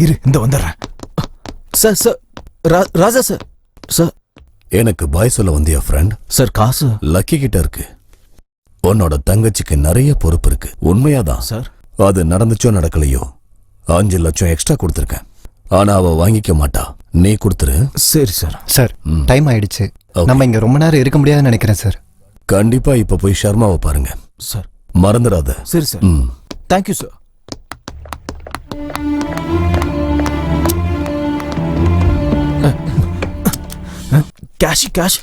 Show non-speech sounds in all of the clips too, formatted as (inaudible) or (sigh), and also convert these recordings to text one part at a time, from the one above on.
இரு இந்த வந்துடுறேன். சார் சார் ரா- ராஜா சார். சார். எனக்கு பாய் சொல்ல வந்தியா ஃப்ரெண்ட் சார் காசு. லக்கி கிட்ட இருக்கு. உன்னோட தங்கச்சிக்கு நிறைய பொறுப்பு இருக்கு. உண்மையாதான். சார். அது நடந்துச்சோ நடக்கலையோ அஞ்சு லட்சம் எக்ஸ்ட்ரா கொடுத்துருக்கேன். ஆனா அவ வாங்கிக்க மாட்டா. நீ கொடுத்துரு. சரி சார். சார் ம். டைம் ஆயிடுச்சு. நம்ம இங்க ரொம்ப நேரம் இருக்க முடியாதுன்னு நினைக்கிறேன் சார். கண்டிப்பா இப்ப போய் ஷர்மாவை பாருங்க. சார். மறந்துடாத. சரி சார். ம். Thank you sir cash cash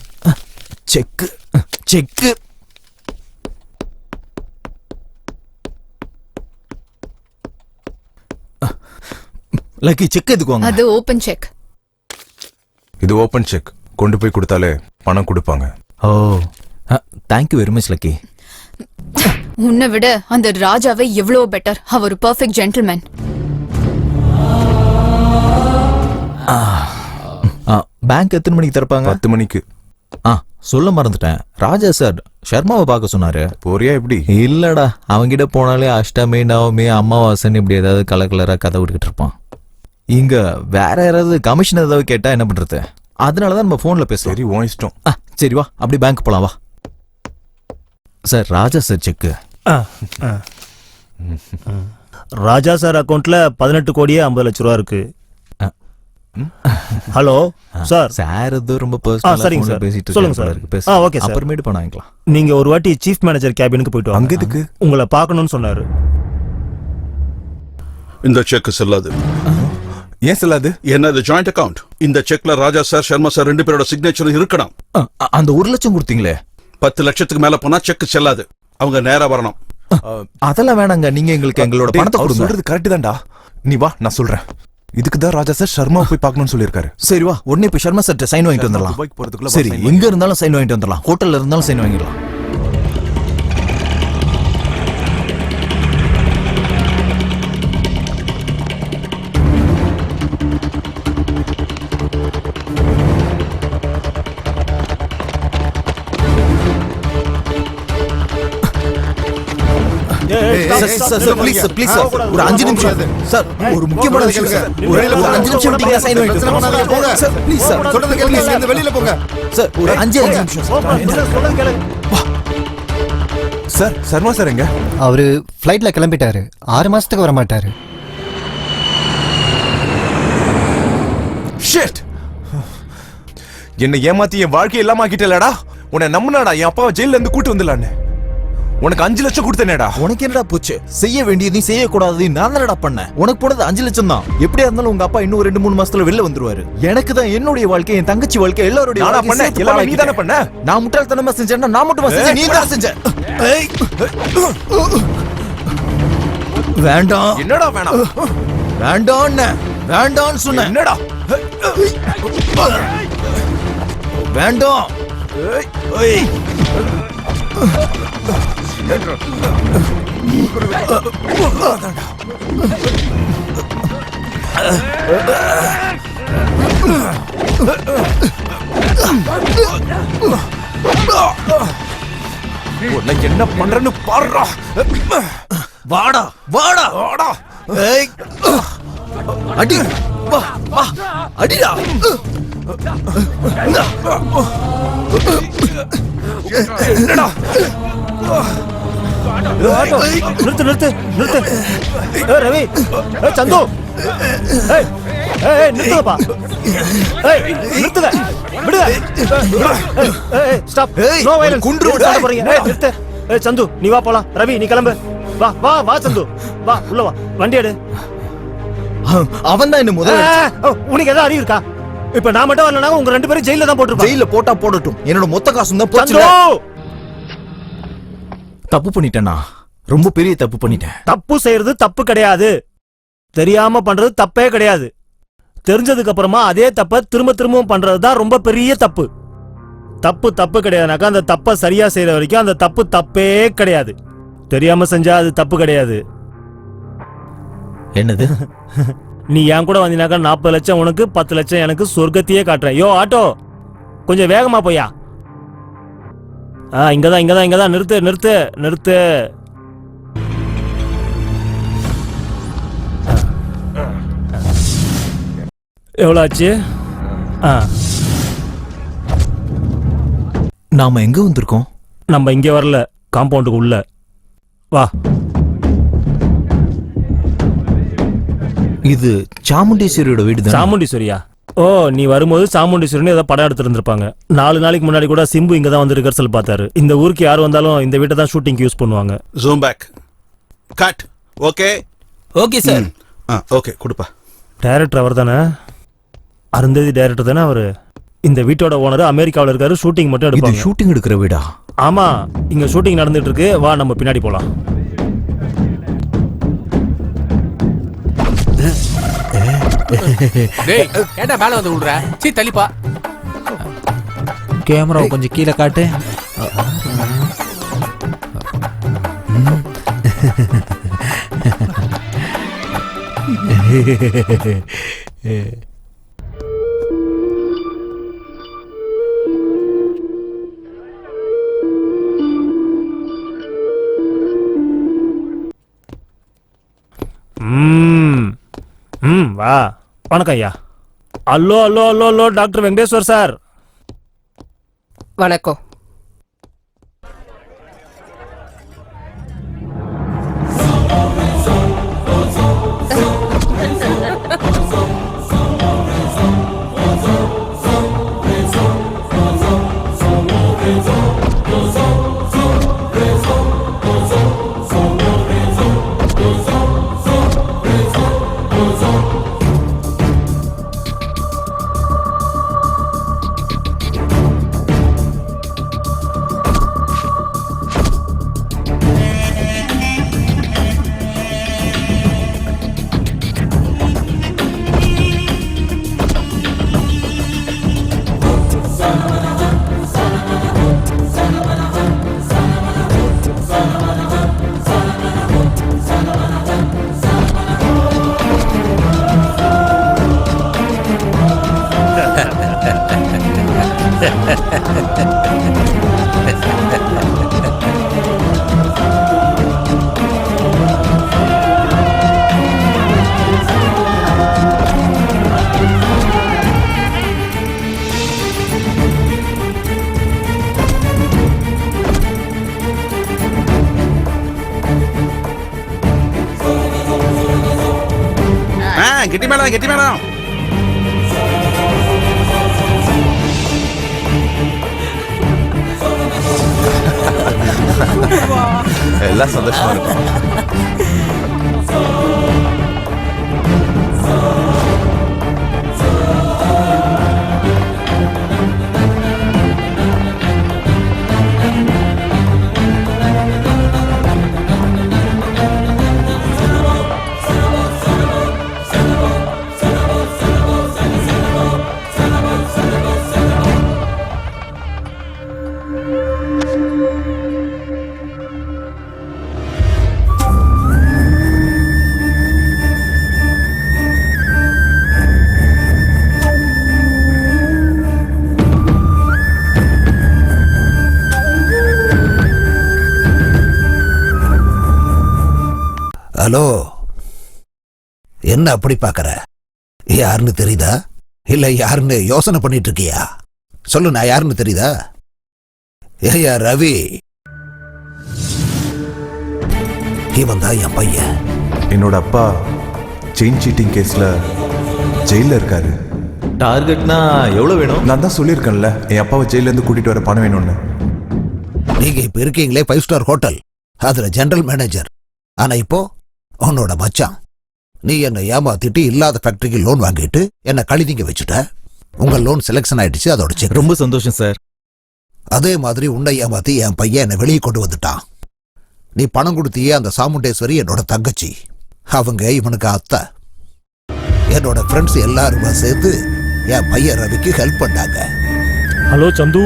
cheque cheque Lucky cheque எதுக்குவாங்க அது ஓபன் செக் இது ஓபன் செக் கொண்டு போய் கொடுத்தாலே பணம் கொடுப்பாங்க. ஓ thank you very much Lucky உன்னை விட அந்த ராஜாவே எவ்வளவு பெட்டர் அவர் பர்ஃபெக்ட் ஜென்டில்மேன் பேங்க் எத்தனை மணிக்கு திறப்பாங்க? பத்து மணிக்கு. ஆ சொல்ல மறந்துட்டேன். ராஜா சார் ஷர்மாவை பார்க்க சொன்னாரு. போறியா எப்படி? இல்லடா அவன்கிட்ட போனாலே அஷ்டமி நவமி அமாவாசைன்னு இப்படி ஏதாவது கலர் கலரா கதை விட்டுக்கிட்டு இருப்பான். இங்க வேற யாராவது கமிஷன் ஏதாவது கேட்டா என்ன பண்றது? அதனாலதான் நம்ம போன்ல பேசுறோம். சரி உன் இஷ்டம். ஆ, சரி வா அப்படி பேங்க் போலாம் வா. Sir Raja sir cheque Raja sir அக்கவுண்ட்ல பதினெட்டு கோடியே ஐம்பது லட்ச ரூபா இருக்கு. Hello sir. சார் இது ரொம்ப பர்சனலா சரிங்க சார். பேசிட்டு சொல்லுங்க சார். இருக்கு. பேசு. ஆ, ஓகே சார். அப்புறமேட்டு பணம் வாங்கிக்கலாம் நீங்க ஒரு வாட்டி சீஃப் மேனேஜர் கேபினுக்கு போயிட்டு வாங்க. அங்க எதுக்கு உங்களை பார்க்கணும்னு சொன்னாரு. இந்த செக் செல்லாது. ஏன் சொல்லாது? என்ன இது ஜாயிண்ட் அக்கவுண்ட் இந்த செக்ல ராஜா சார் சர்மா சார் ரெண்டு பேரோட சிக்னேச்சர் இருக்கணும். அந்த ஒரு லட்சம் கொடுத்தீங்களே? பத்து லட்சத்துக்கு மேல போனா செக் செல்லாது. அவங்க நேரா வரணும். அதெல்லாம் வேணாங்க. நீங்க எங்களுக்கு எங்களோட பணத்தை அவர் கொடுங்க. சொல்றது கரெக்ட் தான்டா. நீ வா நான் சொல்றேன். இதுக்கு தான் ராஜா சார் சர்மா போய் பார்க்கணும்னு சொல்லியிருக்காரு. சரி வா உடனே போய் சர்மா சார் சைன் வாங்கிட்டு வந்துடலாம். போறதுக்குள்ள சரி எங்க இருந்தாலும் சைன் வாங்கிட்டு வந்துடலாம். ஹோட்டல்ல இருந்தாலும் சைன் வாங்கிடலாம். Sir, sir, sir. ஒரு அஞ்சு நிமிஷம். சார் ஒரு முக்கியமான விஷயம் சார். ஒரு அஞ்சு நிமிஷம் வாங்கிட்டு. சார், வெளியில போங்க. சார், ஒரு அஞ்சு அஞ்சு நிமிஷம் சார். சார் சர்மா சார் எங்க? அவரு ஃப்ளைட்ல கிளம்பிட்டாரு. ஆறு மாசத்துக்கு வர மாட்டாரு ஷிட் என்னை ஏமாத்தி என் வாழ்க்கை இல்லாம ஆக்கிட்டலடா உன்னை நம்பினாடா. என் அப்பாவை ஜெயில இருந்து கூட்டு வந்துடலான்னு. உனக்கு அஞ்சு லட்சம் கொடுத்தேனேடா. உனக்கு என்னடா போச்சு? செய்ய வேண்டியதையும் செய்யக்கூடாததையும் நான் தானடா பண்ணேன் உனக்கு போனது அஞ்சு லட்சம் தான். எப்படியா இருந்தாலும் உங்க அப்பா இன்னும் ரெண்டு மூணு மாசத்துல வெளில வந்துருவாரு. எனக்கு தான் என்னுடைய வாழ்க்கை என் தங்கச்சி வாழ்க்கை எல்லாருடைய நானா? சேர்த்து எல்லாமே பாழாக்கிட்டேன். நீதானே பண்ண? நான் முட்டாள்தனமா செஞ்சேன்னா நான் மட்டுமா செஞ்சேன்? நீ தான் செஞ்ச? ஏய். வேண்டாம். என்னடா வேணாம்? வேண்டாம் வேண்டாம்னு சொன்னேன் என்னடா? வேண்டாம். ஏய். உன்னை என்ன பண்றேன்னு பாடுறா. வாடா வாடா. வாடா. அடி. வா வா. அடிடா. நிறுத்து நிறுத்து நிறுத்து. ஏய், ரவி. ஏய், சந்து. ஏய், ஏய், நிறுத்துங்கப்பா. ஏய், நிறுத்துங்க. விடுங்க. ஸ்டாப் ஏய், நோ வயலன்ஸ் குன்று விடு. போறீங்க. ஏய், நிறுத்து. ஏய் சந்து நீ வா போலாம். ரவி நீ கிளம்பு. வா வா வா சந்து. வா உள்ள வா. வண்டி எடு. அவன் தான் என்ன முதல்ல உனக்கு ஏதாவது அறிவு இருக்கா? இப்ப நான் மட்டும் வரலனா உங்க ரெண்டு பேரும் ஜெயில தான் போட்டுருப்பாங்க. ஜெயில போட்டா போடட்டும். என்னோட மொத்த காசும் தான் போச்சு. தப்பு பண்ணிட்டேனா? ரொம்ப பெரிய தப்பு பண்ணிட்டேன். தப்பு செய்யறது தப்பு கிடையாது. தெரியாம பண்றது தப்பே கிடையாது. தெரிஞ்சதுக்கு அப்புறமா அதே தப்ப திரும்ப திரும்பவும் பண்றது தான் ரொம்ப பெரிய தப்பு. தப்பு தப்பு கிடையாதுனாக்கா அந்த தப்பை சரியா செய்யற வரைக்கும் அந்த தப்பு தப்பே கிடையாது. தெரியாம செஞ்சா அது தப்பு கிடையாது. என்னது? (laughs) நீ என் கூட வந்தீனாக்கா நாற்பது லட்சம் உனக்கு பத்து லட்சம் எனக்கு சொர்க்கத்தையே காட்டுறேன். யோ ஆட்டோ! கொஞ்சம் வேகமா போயா ஆ இங்கதான் இங்கதான் இங்கதான். நிறுத்து நிறுத்து நிறுத்து. எவ்வளோ ஆச்சு ஆ. நாம எங்க வந்திருக்கோம்? நம்ம இங்கே வரல. காம்பவுண்டுக்கு உள்ள. வா. இது சாமுண்டீஸ்வரியோட வீடு தான் சாமுண்டீஸ்வரியா? ஓ நீ வரும்போது சாமுண்டீஸ்வரன் ஏதோ படம் எடுத்துருந்துருப்பாங்க. நாலு நாளைக்கு முன்னாடி கூட சிம்பு இங்க தான் வந்து ரிகர்சல் பார்த்தாரு. இந்த ஊருக்கு யார் வந்தாலும் இந்த வீட்டை தான் ஷூட்டிங் யூஸ் பண்ணுவாங்க. Zoom back cut okay okay sir ஆ ஓகே கொடுப்பா. டைரக்டர் அவர் தானே அருந்ததி டைரக்டர் தானே அவரு? இந்த வீட்டோட ஓனர் அமெரிக்காவில் இருக்காரு ஷூட்டிங் மட்டும் இது எடுப்பாங்க. ஷூட்டிங் எடுக்கிற வீடா? ஆமா இங்க ஷூட்டிங் நடந்துட்டு இருக்கு. வா நம்ம பின்னாடி போலாம். டேய் ஏன்டா மேல வந்து விடுற சீ தள்ளிப்பா. கேமராவை கொஞ்சம் கீழே காட்டு. ம் (laughs) (laughs) (laughs) ம் வா. வணக்கம் ஐயா. Hello hello hello hello doctor Venkateshwar sir. வணக்கம். கெட்டி மேடம் கெட்டி மேடம் எல்லாம் சந்தோஷமா இருக்கும். ஹலோ. என்ன அப்படி பார்க்கற? யாருன்னு தெரியுதா? இல்ல யாருன்னு யோசனை பண்ணிட்டு இருக்கியா சொல்லு நான் யாருன்னு தெரியுதா? ஏயா ரவி. இவன் தான் என் பையன். என்னோட அப்பா செயின் சீட்டிங் கேஸ்ல ஜெயில இருக்காரு. டார்கெட்னா எவ்வளவு வேணும்? நான் தான் சொல்லியிருக்கேன்ல என் அப்பாவை ஜெயில இருந்து கூட்டிட்டு வர பணம் வேணும்னு. நீங்க இப்ப இருக்கீங்களே ஃபைவ் ஸ்டார் ஹோட்டல் அதுல ஜெனரல் மேனேஜர் ஆனா இப்போ உன்னோட மச்சான். நீ என்னை ஏமாத்திட்டு இல்லாத ஃபேக்டரிக்கு லோன் வாங்கிட்டு என்ன கழுதிங்க வச்சுட்ட. உங்க லோன் செலெக்ஷன் ஆயிடுச்சு அதோட செக் ரொம்ப சந்தோஷம் சார் அதே மாதிரி உன்னை ஏமாத்தி என் பையன் என்னை வெளியே கொண்டு வந்துட்டான். நீ பணம் கொடுத்தியே அந்த சாமுண்டேஸ்வரி என்னோட தங்கச்சி. அவங்க இவனுக்கு அத்தை. என்னோட ஃப்ரெண்ட்ஸ் எல்லாருமா சேர்த்து என் பையன் ரவிக்கு ஹெல்ப் பண்ணாங்க. ஹலோ சந்து.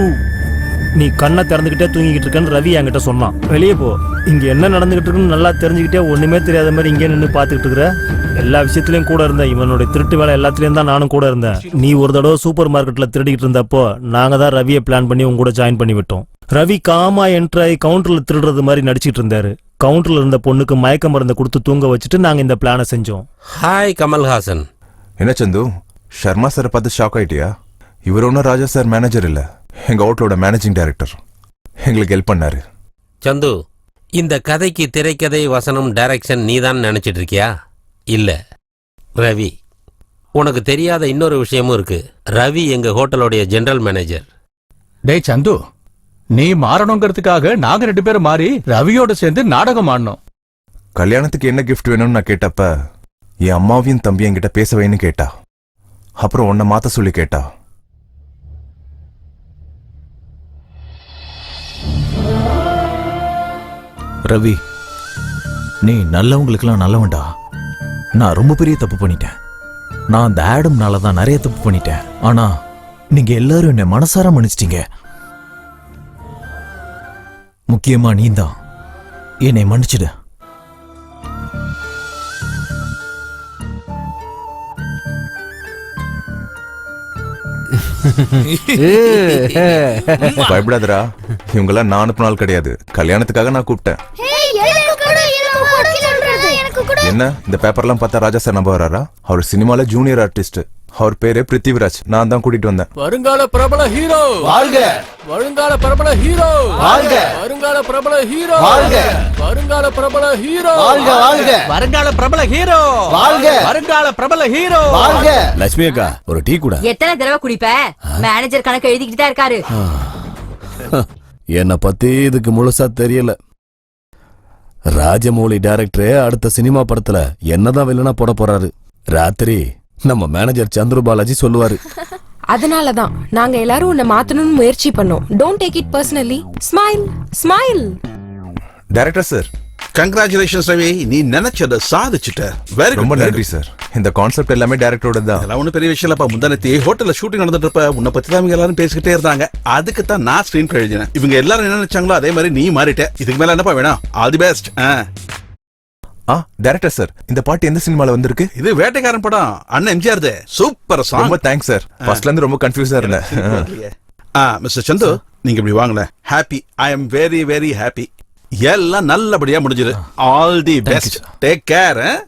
நீ கண்ணை திறந்துக்கிட்டே தூங்கிக்கிட்டு இருக்கேன்னு ரவி என்கிட்ட சொன்னான். வெளியே போ. இங்க என்ன நடந்துகிட்டு இருக்குன்னு நல்லா தெரிஞ்சுக்கிட்டே ஒண்ணுமே தெரியாத மாதிரி இங்கே நின்று பார்த்துக்கிட்டு இருக்கிற? எல்லா விஷயத்துலயும் கூட இருந்தேன். இவனோட திருட்டு வேலை எல்லாத்துலயும் தான் நானும் கூட இருந்தேன். நீ ஒரு தடவை சூப்பர் மார்க்கெட்ல திருடிக்கிட்டு இருந்தப்போ நாங்க தான் ரவியை பிளான் பண்ணி உங்க கூட ஜாயின் பண்ணி விட்டோம். ரவி காமா என்ட்ரு ஆகி கவுண்டர்ல திருடுறது மாதிரி நடிச்சிட்டு இருந்தாரு. கவுண்டர்ல இருந்த பொண்ணுக்கு மயக்க மருந்தை கொடுத்து தூங்க வச்சுட்டு நாங்க இந்த பிளானை செஞ்சோம். ஹாய் கமல்ஹாசன். என்ன சந்து? ஷர்மா சாரை பார்த்து ஷாக் ஆயிட்டியா? இவர் ஒன்றும் ராஜா சார் மேனேஜர் இல்ல. எங்க ஹோட்டலோட மேனேஜிங் டைரக்டர் எங்களுக்கு ஹெல்ப் பண்ணாரு. சந்து இந்த கதைக்கு திரைக்கதை வசனம் டைரக்ஷன் நீதான் நினைச்சிட்டு இருக்கியா? இல்ல. ரவி உனக்கு தெரியாத இன்னொரு விஷயமும் இருக்கு. ரவி எங்க ஹோட்டலோடைய ஜெனரல் மேனேஜர் டேய் சந்து நீ மாறணுங்கிறதுக்காக நாங்க ரெண்டு பேரும் மாறி ரவியோட சேர்ந்து நாடகம் ஆடணும். கல்யாணத்துக்கு என்ன gift வேணும்னு நான் கேட்டப்ப என் அம்மாவையும் தம்பி என்கிட்ட பேச வைன்னு கேட்டா. அப்புறம் உன்னை மாத்த சொல்லி கேட்டா. ரவி நீ நல்லவங்களுக்கெல்லாம் நல்லவன்டா. நான் ரொம்ப பெரிய தப்பு பண்ணிட்டேன். நான் அந்த ஆடம்னால தான் நிறைய தப்பு பண்ணிட்டேன். ஆனா நீங்க எல்லாரும் என்னை மனசார மன்னிச்சிட்டீங்க. முக்கியமா நீதான் என்னை மன்னிச்சிடு. (laughs) பயப்படாதடா. இவங்கெல்லாம் நான் அனுப்பின ஆள் கிடையாது. கல்யாணத்துக்காக நான் கூப்பிட்டேன். என்ன இந்த பேப்பர்லாம் பார்த்தா ராஜா சார் நம்ப வராரா? அவர் சினிமால ஜூனியர் ஆர்டிஸ்ட் அவர் பேரு பிருத்திவிராஜ். நான் தான் கூட்டிட்டு வந்தேன். வருங்கால பிரபல ஹீரோ. வாழ்க. வருங்கால பிரபல ஹீரோ. வாழ்க. வருங்கால பிரபல ஹீரோ. வாழ்க. வருங்கால பிரபல ஹீரோ. வாழ்க வாழ்க. வருங்கால பிரபல ஹீரோ. வாழ்க. வருங்கால பிரபல ஹீரோ. வாழ்க. லட்சுமி அக்கா ஒரு டீ கூட. எத்தனை தடவை குடிப்ப? மேனேஜர் கணக்கு எழுதிக்கிட்டு தான் இருக்காரு. என்னை பத்தி இதுக்கு முழுசா தெரியல. ராஜமௌலி டைரக்டரே அடுத்த சினிமா படத்துல என்னதான் வில்லனா போட போறாரு. ராத்திரி நம்ம மேனேஜர் சந்துரு பாலாஜி சொல்லுவாரு. (laughs) அதனாலதான் நாங்க எல்லாரும் உன்னை மாத்தணும்னு முயற்சி பண்ணோம். Don't take it personally smile smile director sir congratulations Ravi நீ நினைச்சத சாதிச்சுட்ட. வெரி ரொம்ப நன்றி சார் இந்த கான்செப்ட் எல்லாமே டைரக்டரோட தான். அதெல்லாம் ஒன்றும் பெரிய விஷயம் இல்லப்பா. முந்தானத்தி ஹோட்டல்ல ஷூட்டிங் நடந்துட்டு இருப்ப. உன்னை பத்தி தான் எல்லாரும் பேசிக்கிட்டே இருந்தாங்க. அதுக்கு தான் நான் ஸ்கிரீன் எழுதினேன் இவங்க எல்லாரும் என்ன நினைச்சாங்களோ அதே மாதிரி நீ மாறிட்ட. இதுக்கு மேல என்னப்பா வேணும்? ஆல் தி பெஸ்ட் ஆ. டைரக்டர் சார் இந்த பாட்டு எந்த சினிமால வந்திருக்கு? இது வேட்டைக்காரன் படம். அண்ணன் எம்ஜிஆர் சூப்பர் சாங் ரொம்ப தேங்க்ஸ் சார் ஃபர்ஸ்ட்ல இருந்து ரொம்ப கன்ஃபியூஸா இருந்தேன். ஆ மிஸ்டர் சந்து நீங்க இப்படி வாங்கல happy I am very very happy எல்லாம் நல்லபடியா முடிஞ்சது. All the best take care